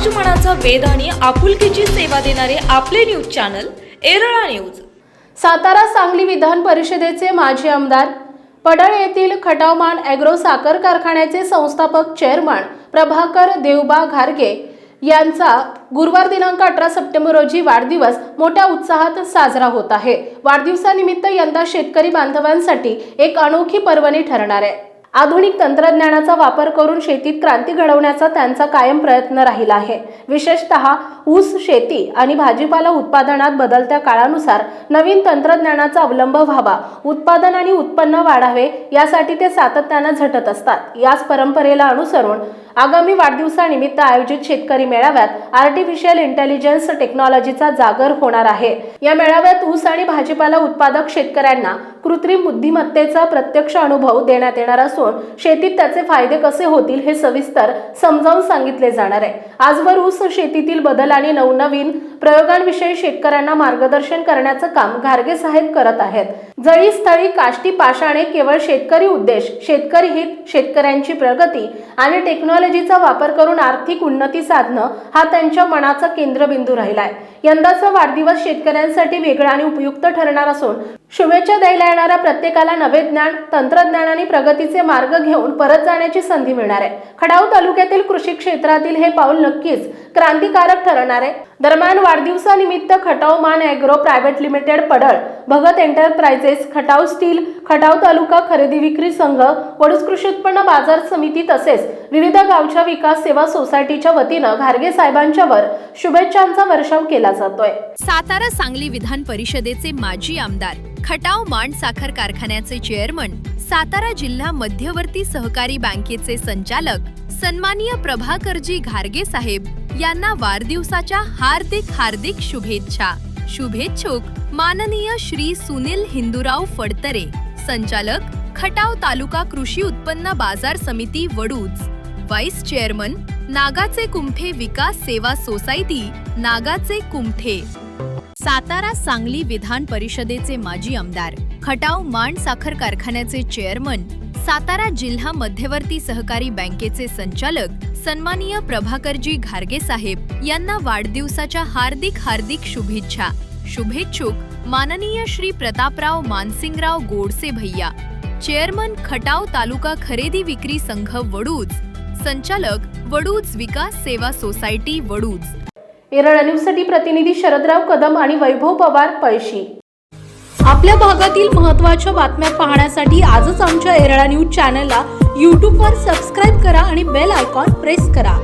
समाजमनाचा वेध आणि आपुलकीची सेवा देणारे आपले news channel Erala news. Satara Sangli विधान परिषदेचे माजी आमदार पडळ येथील खटावमान ॲग्रो साखर कारखान्याचे संस्थापक चेअरमन प्रभाकर देवबा घारगे यांचा गुरुवार दिनांक अठरा सप्टेंबर रोजी वाढदिवस मोठ्या उत्साहात साजरा होत आहे. वाढदिवसानिमित्त यंदा शेतकरी बांधवांसाठी एक अनोखी पर्वणी ठरणार आहे. आधुनिक तंत्रज्ञानाचा वापर करून शेतीत क्रांती घडवण्याचा त्यांचा कायम प्रयत्न राहिला आहे. विशेषतः ऊस शेती आणि भाजीपाला उत्पादनात बदलत्या काळानुसार नवीन तंत्रज्ञानाचा अवलंब व्हावा उत्पादन आणि उत्पन्न वाढावे यासाठी ते सातत्यानं झटत असतात. याच परंपरेला अनुसरून आगामी वाढदिवसानिमित्त आयोजित शेतकरी मेळाव्यात आर्टिफिशियल इंटेलिजन्स टेक्नॉलॉजीचा जागर होणार आहे. या मेळाव्यात ऊस आणि भाजीपाला उत्पादक शेतकऱ्यांना कृत्रिम बुद्धिमत्तेचा प्रत्यक्ष अनुभव देण्यात येणार असून शेतीत त्याचे फायदे कसे होतील हे सविस्तर समजावून सांगितले जाणार आहे. आजवर ऊस शेतीतील बदल आणि नवनवीन प्रयोगांविषयी शेतकऱ्यांना मार्गदर्शन करण्याचं काम घारगे साहेब करत आहेत. जळी स्थळी काष्टी पाषाणे केवळ शेतकरी उद्देश शेतकरी हित शेतकऱ्यांची प्रगती आणि टेक्नॉलॉजी टेक्नॉलॉजीचा वापर करून आर्थिक उन्नती साधणं हा त्यांच्या मनाचा केंद्रबिंदू राहिलाय. यंदाचा वाढदिवस शेतकऱ्यांसाठी वेगळा आणि उपयुक्त ठरणार असून शुभेच्छा द्यायला येणाऱ्या प्रत्येकाला नवे ज्ञान तंत्रज्ञान आणि प्रगतीचे मार्ग घेऊन परत जाण्याची संधी मिळणार आहे. खडाव तालुक्यातील कृषी क्षेत्रातील हे पाऊल नक्कीच क्रांतिकारक ठरणार आहे. दरम्यान वाढदिवसानिमित्त Khatav Maan agro private limited Padal Bhagat enterprises Khatav steel Khatav taluka खरेदी विक्री संघ वडूस कृषी उत्पन्न बाजार समिती तसेच विविध गावच्या विकास सेवा सोसायटीच्या वतीनं घारगे साहेबांच्यावर शुभेच्छांचा वर्षाव केला जातोय. सातारा सांगली विधान परिषदेचे माजी आमदार खटाव मांड साखर कारखान्याचे चेअरमन सातारा जिल्हा मध्यवर्ती सहकारी बँकेचे संचालक सन्माननीय प्रभाकरजी घारगे साहेब यांना वाढदिवसाच्या हार्दिक हार्दिक शुभेच्छा. शुभेच्छुक माननीय श्री सुनील हिंदूराव फडतरे संचालक खटाव तालुका कृषी उत्पन्न बाजार समिती वडूज. व्हाईस चेअरमन नागाचे कुंठे विकास सेवा सोसायटी नागाचे कुंठे सातारा सांगली विधान परिषदेचे माजी आमदार खटाव मांड साखर कारखान्याचे चेअरमन सातारा जिल्हा मध्यवर्ती सहकारी बँकेचे संचालक सन्माननीय प्रभाकरजी घारगे साहेब यांना वाढदिवसाच्या हार्दिक हार्दिक शुभेच्छा. शुभेच्छुक माननीय श्री प्रतापराव मानसिंगराव गोडसे भैया. चेअरमन खटाव तालुका खरेदी विक्री संघ वडूज. संचालक वडूज विकास सेवा सोसायटी वडूज. एरळ न्यूजसाठी प्रतिनिधी शरदराव कदम आणि वैभव पवार पळशी. आपल्या भागातील महत्त्वाच्या बातम्या पाहण्यासाठी आजच आमच्या एरळा न्यूज चॅनलला यूट्यूबवर सबस्क्राईब करा आणि बेल आयकॉन प्रेस करा.